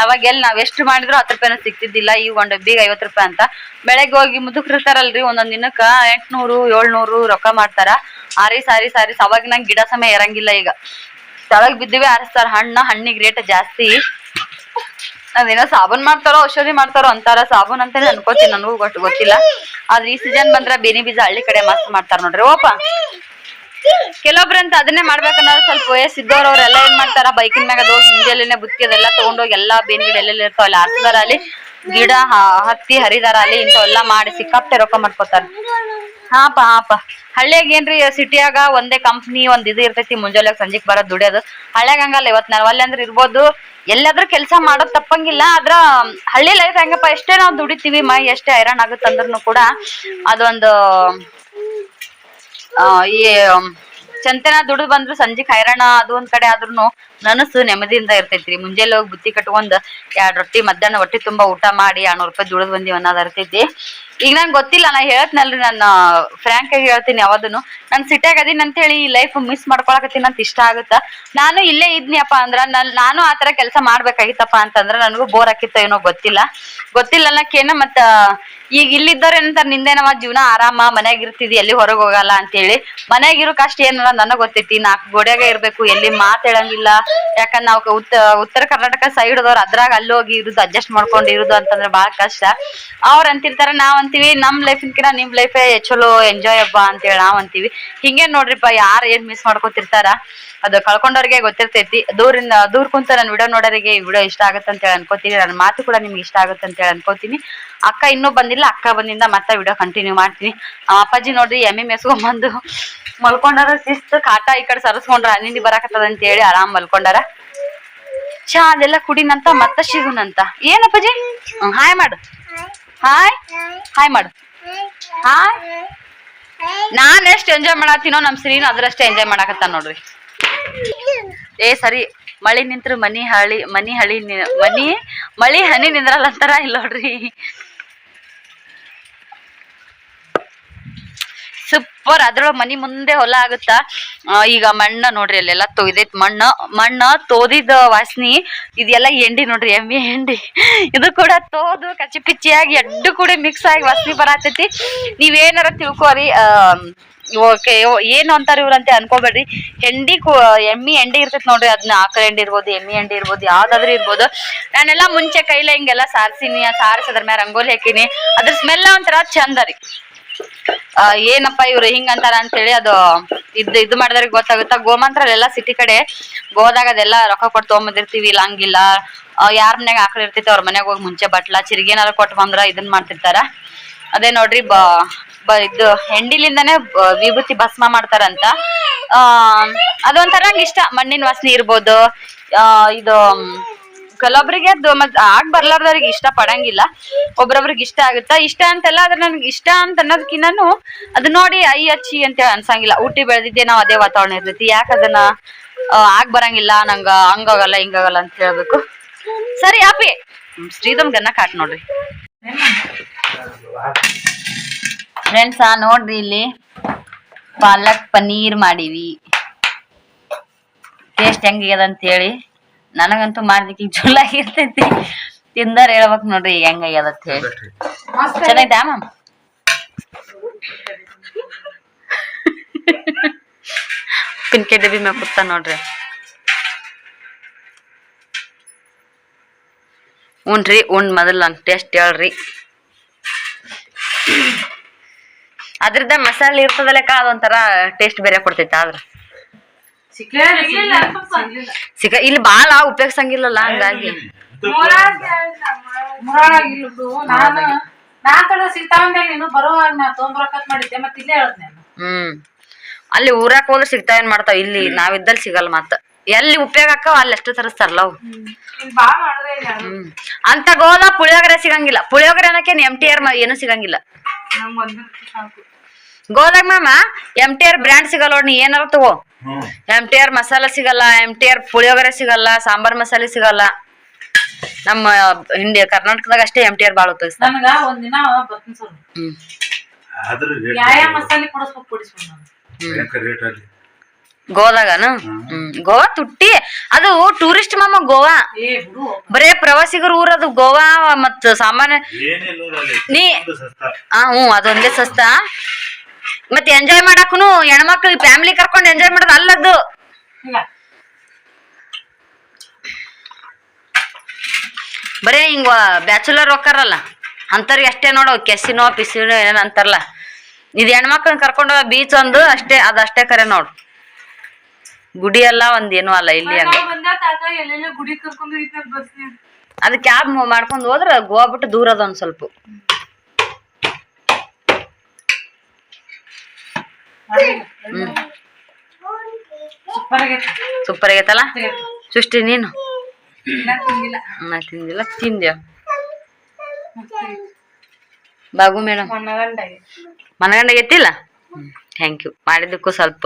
ಅವಾಗ ಎಲ್ಲಿ ನಾವ್ ಎಷ್ಟು ಮಾಡಿದ್ರು ಹತ್ತು ರೂಪಾಯಿನೂ ಸಿಗ್ತಿದ್ದಿಲ್ಲ. ಈಗ ಒಂದ್ ಡಬ್ಬಿಗೆ ಐವತ್ ರೂಪಾಯಿ ಅಂತ. ಬೆಳಗ್ಗೆ ಹೋಗಿ ಮುದುಕ್ರು ಇರ್ತಾರಲ್ರಿ, ಒಂದೊಂದ್ ದಿನಕ್ಕ ಎಂಟ್ನೂರು, ಏಳ್ನೂರು ರೊಕ್ಕ ಮಾಡ್ತಾರ. ಆರಿ ಸಾರಿ ಸಾರಿ ಅವಾಗ ನಂಗೆ ಗಿಡ ಸಮಯ ಇರಂಗಿಲ್ಲ ಈಗ. ತಳಗ್ ಬಿದ್ದಿವೆ ಆರಿಸ್ತಾರ. ಹಣ್ಣ ಹಣ್ಣಿಗೆ ರೇಟ್ ಜಾಸ್ತಿ. ಅದೇನೋ ಸಾಬೂನ್ ಮಾಡ್ತಾರೋ, ಔಷಧಿ ಮಾಡ್ತಾರೋ ಅಂತಾರ. ಸಾಬೂನ್ ಅಂತಾನೆ ಅನ್ಕೋತೀನಿ, ನನಗೂ ಗೊತ್ತು ಗೊತ್ತಿಲ್ಲ. ಆದ್ರೆ ಈ ಸೀಸನ್ ಬಂದ್ರ ಬೇನಿ ಬೀಜ ಹಳ್ಳಿ ಕಡೆ ಮಸ್ತ್ ಮಾಡ್ತಾರ ನೋಡ್ರಿ. ಓಪ. ಕೆಲವೊಬ್ರಂತ ಅದನ್ನೇ ಮಾಡ್ಬೇಕನ್ನೋದು ಸ್ವಲ್ಪ ವಯಸ್ಸಿದ್ದವ್ರು ಅವ್ರೆಲ್ಲ ಏನ್ ಮಾಡ್ತಾರ? ಬೈಕಿನ ಮ್ಯಾಗ ಅದು ಮುಂಜಾನೆ ಬುತ್ತಿ ಅದೆಲ್ಲ ತಗೊಂಡೋಗಿ ಎಲ್ಲಾ ಬೇನ್ ಗಿಡ ಎಲ್ಲೆಲ್ಲ ಇರ್ತಾವ ಅಲ್ಲಿ ಆರ್ಸಿದಾರ ಅಲ್ಲಿ ಗಿಡ ಹತ್ತಿ ಹರಿದಾರ ಅಲ್ಲಿ ಇಂಥವೆಲ್ಲ ಮಾಡಿ ಸಿಕ್ಕಾಪ್ಟೆ ರೊಕ್ಕ ಮಾಡ್ಕೋತಾರ. ಹಾಪ ಹಾಪ. ಹಳ್ಳಿಯಾಗ ಏನ್ರಿ ಸಿಟಿಯಾಗ ಒಂದೇ ಕಂಪ್ನಿ ಒಂದ್ ಇದು ಇರ್ತೈತಿ ಮುಂಜಾನೆ ಸಂಜೆಗ್ ಬರೋದ್ ದುಡಿಯೋದು. ಹಳ್ಳಿಯಾಗ ಹಂಗಲ್ಲ ಇವತ್ ನಾವ್ ಅಲ್ಲಿ ಅಂದ್ರೆ ಇರ್ಬೋದು. ಎಲ್ಲಾದ್ರೂ ಕೆಲಸ ಮಾಡೋದ್ ತಪ್ಪಂಗಿಲ್ಲ, ಆದ್ರ ಹಳ್ಳಿ ಲೈಫ್ ಹೆಂಗಪ್ಪ? ಎಷ್ಟೇ ನಾವು ದುಡಿತೀವಿ ಮೈ, ಎಷ್ಟೇ ಹೈರಾಣ ಆಗುತ್ತೆ ಅಂದ್ರೂ ಕೂಡ ಅದೊಂದು ಈ ಚಂತನ ದುಡ್ದು ಬಂದ್ರು ಸಂಜೆ ಹೈರಾಣ, ಅದು ಒಂದ್ ಕಡೆ ಆದ್ರೂ ನನಸು ನೆಮ್ಮದಿಯಿಂದ ಇರ್ತೈತ್ರಿ. ಮುಂಜಾನೆ ಹೋಗಿ ಬುತ್ತಿ ಕಟ್ಕೊಂಡ್ ಎರಡ್ ರೊಟ್ಟಿ ಮಧ್ಯಾಹ್ನ ಹೊಟ್ಟಿ ತುಂಬಾ ಊಟ ಮಾಡಿ ಎರಡ್ನೂರ್ ರೂಪಾಯಿ ದುಡ್ದು ಬಂದಿವಿ ಅನ್ನೋದ್ ಇರ್ತೈತಿ ಈಗ ನಂಗೆ ಗೊತ್ತಿಲ್ಲ, ನಾ ಹೇಳ್ತೀನಲ್ರಿ ನಾನು ಫ್ರಾಂಕ್ ಆಗಿ ಹೇಳ್ತೀನಿ ಯಾವ್ದನ್ನು. ನಾನು ಸಿಟ್ಯಾಗ ಅಂತ ಹೇಳಿ ಈ ಲೈಫ್ ಮಿಸ್ ಮಾಡ್ಕೊಳಕತ್ತೀನಿ ಅಂತ ಇಷ್ಟ ಆಗುತ್ತ? ನಾನು ಇಲ್ಲೇ ಇದ್ನಿಯಪ್ಪ ಅಂದ್ರ ನನ್, ನಾನು ಆತರ ಕೆಲಸ ಮಾಡ್ಬೇಕಾಗಿತ್ತಪ್ಪ ಅಂತಂದ್ರ ನನಗೂ ಬೋರ್ ಆಕಿತ್ತ ಏನೋ ಗೊತ್ತಿಲ್ಲ. ಗೊತ್ತಿಲ್ಲ ಅನ್ನಕ್ಕೇನ ಮತ್ತ, ಈಗ ಇಲ್ಲಿದ್ದವ್ರ ಏನಂತಾರ ನಿಂದೇನವ ಜೀವನ ಆರಾಮ, ಮನ್ಯಾಗ ಇರ್ತಿದಿ, ಎಲ್ಲಿ ಹೊರಗ್ ಹೋಗಲ್ಲ ಅಂತೇಳಿ. ಮನ್ಯಾಗ ಇರೋ ಕಷ್ಟ ಏನಲ್ಲ ನನಗ್ ಗೊತ್ತೈತಿ ನಾಲ್ಕು ಗೋಡ್ಯಾಗ ಇರ್ಬೇಕು, ಎಲ್ಲಿ ಮಾತ್ ಹೇಳಂಗಿಲ್ಲ. ಯಾಕಂದ್ರ ನಾವು ಉತ್ತ, ಉತ್ತರ ಕರ್ನಾಟಕ ಸೈಡ್ ಅದ್ರಾಗ ಅಲ್ಲಿ ಹೋಗಿ ಇರುದು ಅಡ್ಜಸ್ಟ್ ಮಾಡ್ಕೊಂಡು ಅಂತಂದ್ರ ಬಹಳ ಕಷ್ಟ. ಅವ್ರ ಅಂತಿರ್ತಾರ, ನಾವ್ ಅಂತೀವಿ, ನಮ್ ಲೈಫಿನ್ಕಿನ ನಿಮ್ ಲೈಫೇ ಚಲೋ ಎಂಜಾಯ್ ಅಪ್ಪ ಅಂತೇಳಿ ನಾವ್ ಅಂತೀವಿ. ಹಿಂಗೇನ್ ನೋಡ್ರಿಪ್ಪ ಯಾರು ಏನ್ ಮಿಸ್ ಮಾಡ್ಕೊತಿರ್ತಾರ, ಅದು ಕಳ್ಕೊಂಡವ್ರಿಗೆ ಗೊತ್ತಿರ್ತೈತಿ. ದೂರಿಂದ, ದೂರ ಕುಂತ ನನ್ ವಿಡಿಯೋ ನೋಡೋರಿಗೆ ಈ ವಿಡಿಯೋ ಇಷ್ಟ ಆಗುತ್ತೆ ಅಂತ ಹೇಳಿ ಅನ್ಕೋತೀನಿ. ನನ್ನ ಮಾತು ಕೂಡ ನಿಮ್ಗೆ ಇಷ್ಟ ಆಗುತ್ತೆ ಅಂತ ಹೇಳಿ ಅನ್ಕೋತೀನಿ. ಅಕ್ಕ ಇನ್ನೂ ಬಂದಿಲ್ಲ, ಅಕ್ಕ ಬಂದಿಂದ ಮತ್ತೆ ವಿಡಿಯೋ ಕಂಟಿನ್ಯೂ ಮಾಡ್ತೀನಿ. ಅಪ್ಪಾಜಿ ನೋಡ್ರಿ, ಎಮ್ಮೆ ಮೆಸ್ಕೊಂಬಂದು ಮಲ್ಕೊಂಡಾರ, ಶಿಸ್ತು ಕಾಟ ಈ ಕಡೆ ಸರಸ್ಕೊಂಡ್ರ, ನಿಂದಿ ಬರಾಕತ್ತದ ಅಂತ ಹೇಳಿ ಆರಾಮ್ ಮಲ್ಕೊಂಡಾರ. ಚಾ ಅದೆಲ್ಲ ಕುಡಿನಂತ, ಮತ್ತ ಸಿಗುನಂತ. ಏನಪ್ಪಾಜಿ ಹಾಯ್ ಮಾಡು. ಹಾಯ್ ಹಾಯ್ ಮಾಡು ಹಾಯ್ ನಾನ್ ಎಷ್ಟ್ ಎಂಜಾಯ್ ಮಾಡತ್ತೀನೋ ನಮ್ ಶ್ರೀನು ಅದ್ರಷ್ಟೇ ಎಂಜಾಯ್ ಮಾಡಾಕತ್ತ ನೋಡ್ರಿ. ಏ ಸರಿ. ಮಳಿ ನಿಂತ್ರ ಮನಿ ಹಳಿ ಮನಿ ಹಳಿ ಮನಿ ಮಳಿ ಹನಿ ನಿಂದ್ರಲ್ಲ ಅಂತಾರ ಇಲ್ಲ ನೋಡ್ರಿ. ಸೂಪರ್ ಅದ್ರೊಳಗೆ ಮನಿ ಮುಂದೆ ಹೊಲ ಆಗುತ್ತಾ? ಈಗ ಮಣ್ಣ ನೋಡ್ರಿ, ಅಲ್ಲೆಲ್ಲ ತೊಯ್ದೈತ್ ಮಣ್ಣ ಮಣ್ಣ ತೋದಿದ ವಾಸನಿ, ಇದೆಲ್ಲ ಎಂಡಿ ನೋಡ್ರಿ, ಎಮ್ಮಿ ಎಂಡಿ ಇದು ಕೂಡ ತೋದು ಕಚ್ಚಿ ಪಿಚ್ಚಿಯಾಗಿ ಎಡ್ಡು ಕೂಡ ಮಿಕ್ಸ್ ಆಗಿ ವಾಸನಿ ಬರತೈತಿ. ನೀವೇನಾರ ತಿಳ್ಕೊರಿ ಓಕೆ ಏನು ಅಂತಾರ ಇವ್ರಂತೆ ಅನ್ಕೋಬೇಡ್ರಿ. ಹೆಂಡಿ ಎಮ್ಮಿ ಎಂಡಿ ಇರ್ತೈತಿ ನೋಡ್ರಿ ಅದನ್ನ ಆಕಳ ಎಂಡಿ ಇರ್ಬೋದು, ಎಮ್ಮಿ ಎಂಡಿ ಇರ್ಬೋದು, ಯಾವ್ದಾದ್ರು ಇರ್ಬೋದು. ನಾನೆಲ್ಲ ಮುಂಚೆ ಕೈಲ ಹಿಂಗೆಲ್ಲ ಸಾರ್ಸಿನಿ ಸಾರಿಸಿ ಅದ್ರ ಮೇಲೆ ರಂಗೋಲಿ ಹಾಕಿನಿ. ಅದ್ರ ಸ್ಮೆಲ್ ಒಂಥರ ಚಂದ ರೀ. ಏನಪ್ಪ ಇವ್ರು ಹಿಂಗಂತಾರ ಅಂತೇಳಿ ಅದು ಇದ್ ಇದು ಗೊತ್ತಾಗುತ್ತ ಗೊತ್ತಾಗುತ್ತಾ? ಗೋಮಂತ್ರಲೆಲ್ಲ ಸಿಟಿ ಕಡೆ ಗೋದಾಗ ಅದೆಲ್ಲ ರೊಕ್ಕ ಕೊಟ್ಟು ತೊಗೊಂಬಂದಿರ್ತೀವಿ, ಇಲ್ಲ ಹಂಗಿಲ್ಲ. ಯಾರ ಮನ್ಯಾಗ ಆಕಳ ಇರ್ತೈತಿ ಅವ್ರ ಮನ್ಯಾಗ ಹೋಗಿ ಮುಂಚೆ ಬಟ್ಲ ಚಿರಿಗೇನಾರ ಕೊಟ್ಟು ಬಂದ್ರ ಇದನ್ ಮಾಡ್ತಿರ್ತಾರ. ಅದೇ ನೋಡ್ರಿ, ಬ ಇದು ಹೆಂಡಿಲಿಂದಾನೇ ವಿಭೂತಿ ಭಸ್ಮ ಮಾಡ್ತಾರಂತ. ಆ, ಅದೊಂಥರ ಇಷ್ಟ. ಮಣ್ಣಿನ ವಾಸನೆ ಇರ್ಬೋದು. ಆ, ಇದು ಕೆಲವೊಬ್ರಿಗೆ ಮತ್ ಆಗ್ ಬರ್ಲಾರ್ದವ್ರಿಗೆ ಇಷ್ಟ ಪಡಂಗಿಲ್ಲ. ಒಬ್ರೊಬ್ರಿಗೆ ಇಷ್ಟ ಆಗುತ್ತಾ? ಇಷ್ಟ ಅಂತೆಲ್ಲ ಅದ್ರ ನನ್ಗೆ ಇಷ್ಟ ಅಂತ ಅನ್ನೋದಕ್ಕಿನ್ನೂ ಅದು ನೋಡಿ ಐ ಹಚ್ಚಿ ಅಂತ ಅನ್ಸಂಗಿಲ್ಲ. ಹುಟ್ಟಿ ಬೆಳೆದಿದ್ದೆ ನಾವು ಅದೇ ವಾತಾವರಣ ಇರ್ತೈತಿ. ಯಾಕೆ ಅದನ್ನ ಆಗ ಬರಂಗಿಲ್ಲ, ನಂಗ ಹಂಗಾಗಲ್ಲ, ಹಿಂಗಾಗಲ್ಲ ಅಂತ ಹೇಳ್ಬೇಕು. ಸರಿ, ಆಪಿ. ಶ್ರೀಧಮ್ ಗನ್ನ ಕಾಟ್ ನೋಡ್ರಿ. ಫ್ರೆಂಡ್ಸ್ ನೋಡ್ರಿ ಇಲ್ಲಿ. ಪಾಲಕ್ ಪನ್ನೀರ್ ಮಾಡೀವಿ. ಟೇಸ್ಟ್ ಹೆಂಗಿದೆ ಅಂತ ಹೇಳಿ ನನಗಂತೂ ಮಾಡ್ಲಿಕ್ಕೆ ಚಲೋ ಆಗಿರ್ತೈತಿ. ತಿಂದಾರ ಹೇಳ್ಬೇಕು ನೋಡ್ರಿ ಈಗ ಹೆಂಗಾಗ್ಯದ ಅಂತ ಹೇಳಿ ಚೆನ್ನಾಯ್ತಾ ಮ್ಯಾಮ್ ಪಿನ್ಕೆ ಡಬ್ಬಿ ಮ್ಯಾಗ ಕೂತ ನೋಡ್ರಿ. ಉಣ್ರಿ ಉಣ್ ಮೊದಲ್ ನಂಗೆ ಟೇಸ್ಟ್ ಹೇಳ್ರಿ. ಅದ್ರದ್ದ ಮಸಾಲೆ ಇರ್ತದಲ್ಲಕ್ಕ ಅದೊಂಥರ ಟೇಸ್ಟ್ ಬೇರೆ ಕೊಡ್ತೈತೆ ಆದ್ರ. ಸಿಗ ಇಲ್ಲಿ ಬಾಳ ಉಪಯೋಗಿಸಂಗಿಲ್ಲಲ್ಲ ಹಂಗಾಗಿ. ನಾನು ನಾನ್ ಕಡೆ ಸಿಗ್ತಾವಂದೆ ನೀನು ಬರುವಾಗ ನಾ ತೊಗೊಂಬರಕತ್ ಮಾಡಿದ್ದೆ ಮತ್ತೆ ಇಲ್ಲೇ ಹೇಳ್ದೆ ನಾನು. ಹ್ಮ್. ಅಲ್ಲಿ ಊರಾಕ್ ಹೋದ್ರೆ ಸಿಗ್ತಾವ ಏನ್ ಮಾಡ್ತಾವ? ಇಲ್ಲಿ ನಾವಿದ್ದಲ್ಲಿ ಸಿಗಲ್ಲ ಮತ್ತ. ಎಲ್ಲಿ ಉಪಯೋಗ ಆಕ್ಕವ ಅಲ್ಲಿ ಎಷ್ಟು ತರಿಸ್ತಾರಲ್ಲ ಅವು ಹ್ಮ್. ಅಂತ ಗೋಲ ಪುಳಿಯೋಗರೆ ಸಿಗಂಗಿಲ್ಲ. ಪುಳಿಯೋಗರೆ ಅನ್ನಕ್ಕೆ ಎಂ ಟಿ ಆರ್ ಏನು ಸಿಗಂಗಿಲ್ಲ. ಗೋದಾಗ ಮಾಮ ಎಂ ಟಿ ಆರ್ ಬ್ರ್ಯಾಂಡ್ ಸಿಗಲ್ಲ ನೋಡಿ ನೀ ಏನಾರ ತಗೋ. ಎಂ ಟಿ ಆರ್ ಮಸಾಲ ಸಿಗಲ್ಲ ಎಂ ಟಿ ಆರ್ ಪುಳಿಯೋಗರೆ ಸಿಗಲ್ಲ ಸಾಂಬಾರ್ ಮಸಾಲೆ ಸಿಗಲ್ಲ. ನಮ್ಮ ಇಂಡಿಯಾ ಕರ್ನಾಟಕದಾಗ ಅಷ್ಟೇ ಎಂ ಟಿ ಆರ್ ಭಾಳ ಉಪಯೋಗಿಸ್ತಾರ. ನನಗ ಒಂದಿನ ಬರ್ತೀನಿ ಸರ್. ಹ್ಮ್. ಆದ್ರ ರೇಟ್ ಯಾವ ಯಾವ ಮಸಾಲೆ ಕೊಡಿಸ್ಬೇಕು ಕೊಡಿಸ್ಬೇಕು ನಾನು ರೇಟ್ ಅಲ್ಲಿ. ಗೋದಾಗನ? ಹ್ಮ್. ಗೋವಾ ತುಟ್ಟಿ ಅದು ಟೂರಿಸ್ಟ್ ಮಾಮ ಗೋವಾ. ಏ ಬಿಡು. ಬರೇ ಪ್ರವಾಸಿಗರ ಊರದು ಗೋವಾ ಮತ್ತ ಸಾಮಾನ್ಯ ಏನಿಲ್ಲ ನೀ ಒಂದು ಸಸ್ತಾ. ಆ ಹ್ಞೂ ಅದೊಂದೇ ಸಸ್ತಾ. ಮತ್ತೆ ಎಂಜಾಯ್ ಮಾಡಕ್ಕೂ ಹೆಣ್ಮಕ್ಳು ಫ್ಯಾಮಿಲಿ ಕರ್ಕೊಂಡು ಎಂಜಾಯ್ ಮಾಡೋದು ಅಲ್ಲದ್ದು. ಬರೀ ಹಿಂಗ ಬ್ಯಾಚುಲರ್ ಹೋಗ್ತಾರಲ್ಲ ಅಂತವ್ರಿಗೆ ಅಷ್ಟೇ ನೋಡು ಕೆಸಿನೋ ಪಿಸಿನೋ ಏನೋ ಅಂತಾರಲ್ಲ. ಇದು ಹೆಣ್ಮಕ್ಳನ್ನ ಕರ್ಕೊಂಡು ಬೀಚ್ ಒಂದು ಅಷ್ಟೇ ಅದಷ್ಟೇ ಕರೆ ನೋಡು. ಗುಡಿ ಅಲ್ಲ ಒಂದೇನು ಅಲ್ಲ ಇಲ್ಲಿ ಅದಕ್ಕೆ ಕ್ಯಾಬ್ ಮಾಡ್ಕೊಂಡು ಹೋದ್ರ ಗೋವಾ ಬಿಟ್ಟು ದೂರ ಅದ ಒಂದ್ ಸ್ವಲ್ಪ. ಸೂಪರ್ ಆಗೈತೆ ಸೂಪರ್ ಆಗೈತಲ್ಲ ಸೃಷ್ಟಿ, ನೀನು? ತಿಂದಿಲ್ಲ. ತಿಂದ್ಯ? ಬಾಗು ಮೇಡಮ್ ಮನಗಂಡ ಗೆತ್ತಿಲ್ಲ ಥ್ಯಾಂಕ್ ಯು ಮಾಡಿದ್ದಕ್ಕೂ ಸ್ವಲ್ಪ.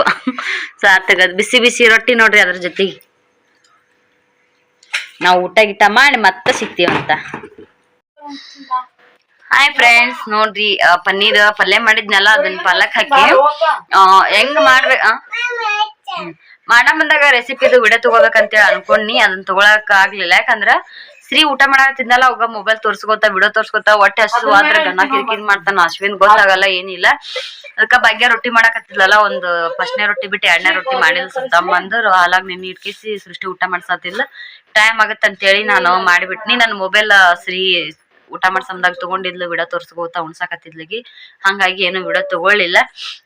ಸಾರ್ಥಕ ಬಿಸಿ ಬಿಸಿ ರೊಟ್ಟಿ ನೋಡ್ರಿ ಅದ್ರ ಜೊತೆಗೆ. ನಾವು ಊಟ ಗಿಟ ಮಾಡಿ ಮತ್ತೆ ಸಿಗ್ತೀವಂತ. ಹಾಯ್ ಫ್ರೆಂಡ್ಸ್ ನೋಡ್ರಿ ಪನ್ನೀರ್ ಪಲ್ಯ ಮಾಡಿದ್ನಲ್ಲ ಅದನ್ನ ಪಾಲಕ್ ಹಾಕಿ. ಹೆಂಗ್ ಮಾಡ್ಬೇಕ ಮಾಡ ಬಂದಾಗ ರೆಸಿಪಿದು ವಿಡಿಯೋ ತಗೋಬೇಕಂತೇಳಿ ಅನ್ಕೊಂಡಿ ಅದನ್ನ ತಗೊಳಕ್ ಆಗ್ಲಿಲ್ಲ. ಯಾಕಂದ್ರ ಶ್ರೀ ಊಟ ಮಾಡತ್ತಿದ್ನಲ್ಲ ಅವಾಗ ಮೊಬೈಲ್ ತೋರ್ಸ್ಕೊತ ವಿಡಿಯೋ ತೋರ್ಸ್ಕೊತ ಒಟ್ಟೆ ಹಸು ಆದ್ರೆ ಗನ್ನ ಕಿರಿಕಿರಿ ಮಾಡ್ತಾನ ಅಶ್ವಿನ್ ಗೊತ್ತಾಗಲ್ಲ ಏನಿಲ್ಲ. ಅದಕ್ಕ ಭಾಗ್ಯ ರೊಟ್ಟಿ ಮಾಡಕತ್ತಿದ್ಲಲ್ಲ ಒಂದು ಫಸ್ಟ್ನೇ ರೊಟ್ಟಿ ಬಿಟ್ಟು ಎರಡನೇ ರೊಟ್ಟಿ ಮಾಡಿಲ್ ತಮ್ಮಂದ್ರು ಹಾಲಾಗ್ ನೆನೆ ಇಟ್ಕಿಸಿ ಸೃಷ್ಟಿ ಊಟ ಮಾಡ್ಸತ್ತಿಲ್ಲ ಟೈಮ್ ಆಗತ್ತಂತೇಳಿ ನಾನು ಮಾಡಿಬಿಟ್ನಿ ನನ್ನ ಮೊಬೈಲ್ ಶ್ರೀ ಊಟ ಮಾಡ್ಸಮ್ದಾಗ ತಗೊಂಡಿದ್ಲು ವಿಡಿಯೋ ತೋರ್ಸ್ಕೋತ ಉಣ್ಸಾಕತ್ತಿದ್ಲಿಗಿ. ಹಂಗಾಗಿ ಏನು ವಿಡ ತಗೊಳ್ಳಿಲ್ಲ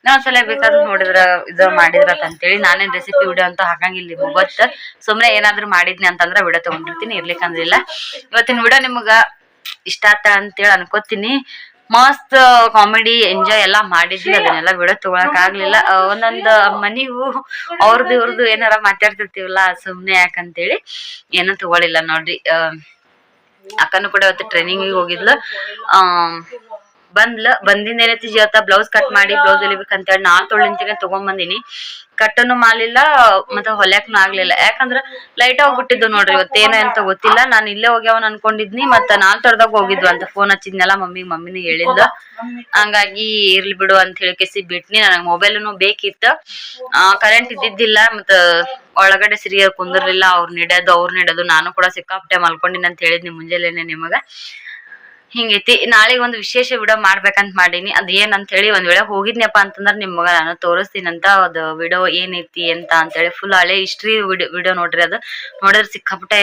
ನಾವೊಂದ್ಸಲ ಬೇಕಾದ್ರೆ ನೋಡಿದ್ರ, ಇದು ಮಾಡಿದ್ರ ಅಂತೇಳಿ ನಾನೇನ್ ರೆಸಿಪಿ ವಿಡಿಯೋ ಅಂತ ಹಾಕಂಗಿಲ್ಲ ಮುಗತ್ತ ಸುಮ್ನೆ ಏನಾದ್ರು ಮಾಡಿದ್ನಿ ಅಂತಂದ್ರ ವಿಡಿಯೋ ತಗೊಂಡಿರ್ತೀನಿ ಇರ್ಲಿಕ್ಕಂದ್ರಿಲ್ಲ ಇವತ್ತಿನ ವಿಡಿಯೋ ನಿಮ್ಗ ಇಷ್ಟ ಆತ ಅಂತೇಳಿ ಅನ್ಕೋತೀನಿ. ಮಸ್ತ್ ಕಾಮಿಡಿ ಎಂಜಾಯ್ ಎಲ್ಲಾ ಮಾಡಿದ್ವಿ, ಅದನ್ನೆಲ್ಲ ವಿಡಿಯೋ ತಗೊಳಕ್ ಆಗ್ಲಿಲ್ಲ. ಒಂದೊಂದು ಮನಿಗೂ ಅವ್ರದ್ದು ಇವ್ರದ್ದು ಏನಾರ ಮಾತಾಡ್ತಿರ್ತೀವಲ್ಲ, ಸುಮ್ನೆ ಯಾಕಂತೇಳಿ ಏನೂ ತಗೊಳಿಲ್ಲ ನೋಡ್ರಿ. ಅಕ್ಕನು ಕೂಡ ಇವತ್ತು ಟ್ರೈನಿಂಗಿಗೆ ಹೋಗಿದ್ಲು. ಆ, ಬಂದ್ಲ ಏನೈತಿ ಇವತ್ತ ಬ್ಲೌಸ್ ಕಟ್ ಮಾಡಿ ಬ್ಲೌಸ್ ಹೊಲಿಬೇಕಂತೇಳಿ ನಾಲ್ ತಗೊಂಡ್ ಬಂದಿನಿ ಕಟ್ಟನು ಮಾಲಿಲ್ಲ ಮತ್ತೆ ಹೊಲ್ಯಾಕ್ನು ಆಗ್ಲಿಲ್ಲ. ಯಾಕಂದ್ರ ಲೈಟ್ ಹೋಗ್ಬಿಟ್ಟಿದ್ದು ನೋಡ್ರಿ, ಇವತ್ತೇನ ಅಂತ ಗೊತ್ತಿಲ್ಲ. ನಾನು ಇಲ್ಲೇ ಹೋಗ್ಯಾವನ್ ಅನ್ಕೊಂಡಿದ್ನಿ, ಮತ್ತ ನಾಲ್ ತೊಡ್ದಾಗ ಹೋಗಿದ್ವು ಅಂತ ಫೋನ್ ಹಚ್ಚಿದ್ನಲ್ಲ ಮಮ್ಮಿ ಮಮ್ಮಿನ ಹೇಳಿದ್ಲು. ಹಂಗಾಗಿ ಇರ್ಲಿ ಬಿಡು ಅಂತ ಹೇಳಿಕೆಸಿ ಬಿಟ್ನಿ. ನನಗೆ ಮೊಬೈಲ್ನು ಬೇಕಿತ್ತು. ಕರೆಂಟ್ ಇದ್ದಿದ್ದಿಲ್ಲ, ಮತ್ತ ಒಳಗಡೆ ಸಿರಿಯರ್ ಕುಂದಿರ್ಲಿಲ್ಲ. ಅವ್ರು ನಡೆಯೋದು, ಅವ್ರು ನೆಡದು ನಾನು ಕೂಡ ಸಿಕ್ಕಾಪಟ್ಟೆ ಮಲ್ಕೊಂಡಿನಿ ಅಂತ ಹೇಳಿದ್ನಿ ಮುಂಜಾನೆ ನಿಮಗ. ಹಿಂಗೈತಿ ನಾಳೆ ಒಂದು ವಿಶೇಷ ವಿಡಿಯೋ ಮಾಡ್ಬೇಕಂತ ಮಾಡೀನಿ. ಅದ್ ಏನಂತ ಹೇಳಿ ಒಂದ್ ವೇಳೆ ಹೋಗಿದ್ನಪ್ಪ ಅಂತಂದ್ರ ನಿಮ್ಗ ನಾನು ತೋರಿಸ್ತೀನಂತ ಅದು ವಿಡಿಯೋ ಏನೈತಿ ಅಂತ ಅಂತೇಳಿ ಫುಲ್ ಹಳೆ ಹಿಸ್ಟ್ರಿ ವಿಡಿಯೋ ನೋಡ್ರಿ ಅದು. ನೋಡಿದ್ರೆ ಸಿಕ್ಕಾಪಟ್ಟೆ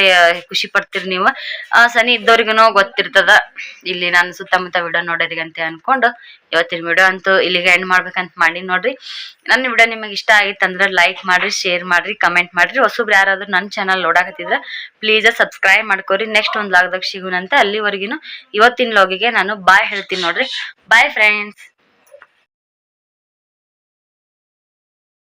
ಖುಷಿ ಪಡ್ತೀರಿ ನೀವು. ಸನಿ ಇದ್ದವ್ರಿಗೂ ಗೊತ್ತಿರ್ತದ. ಇಲ್ಲಿ ನಾನು ಸುತ್ತಮುತ್ತ ವಿಡಿಯೋ ನೋಡೋರಿಗೆ ಅಂತ ಅನ್ಕೊಂಡು ಇವತ್ತಿನ ವಿಡಿಯೋ ಅಂತೂ ಇಲ್ಲಿಗೆ ಎಂಡ್ ಮಾಡ್ಬೇಕಂತ ಮಾಡಿ ನೋಡ್ರಿ. ನನ್ನ ವಿಡಿಯೋ ನಿಮಗೆ ಇಷ್ಟ ಆಗಿತ್ತಂದ್ರೆ ಲೈಕ್ ಮಾಡ್ರಿ ಶೇರ್ ಮಾಡ್ರಿ ಕಮೆಂಟ್ ಮಾಡ್ರಿ. ಹೊಸಬ್ರು ಯಾರಾದ್ರೂ ನನ್ನ ಚಾನಲ್ ನೋಡಾಕತ್ತಿದ್ರೆ ಪ್ಲೀಸ್ ಸಬ್ಸ್ಕ್ರೈಬ್ ಮಾಡ್ಕೋರಿ. ನೆಕ್ಸ್ಟ್ ಒಂದು ಲಾಗ್ದಾಗ ಸಿಗುನಂತ ಅಲ್ಲಿವರೆಗಿನ. ಇವತ್ತಿನ ಲಾಗಿಗೆ ನಾನು ಬಾಯ್ ಹೇಳ್ತೀನಿ ನೋಡ್ರಿ. Bye friends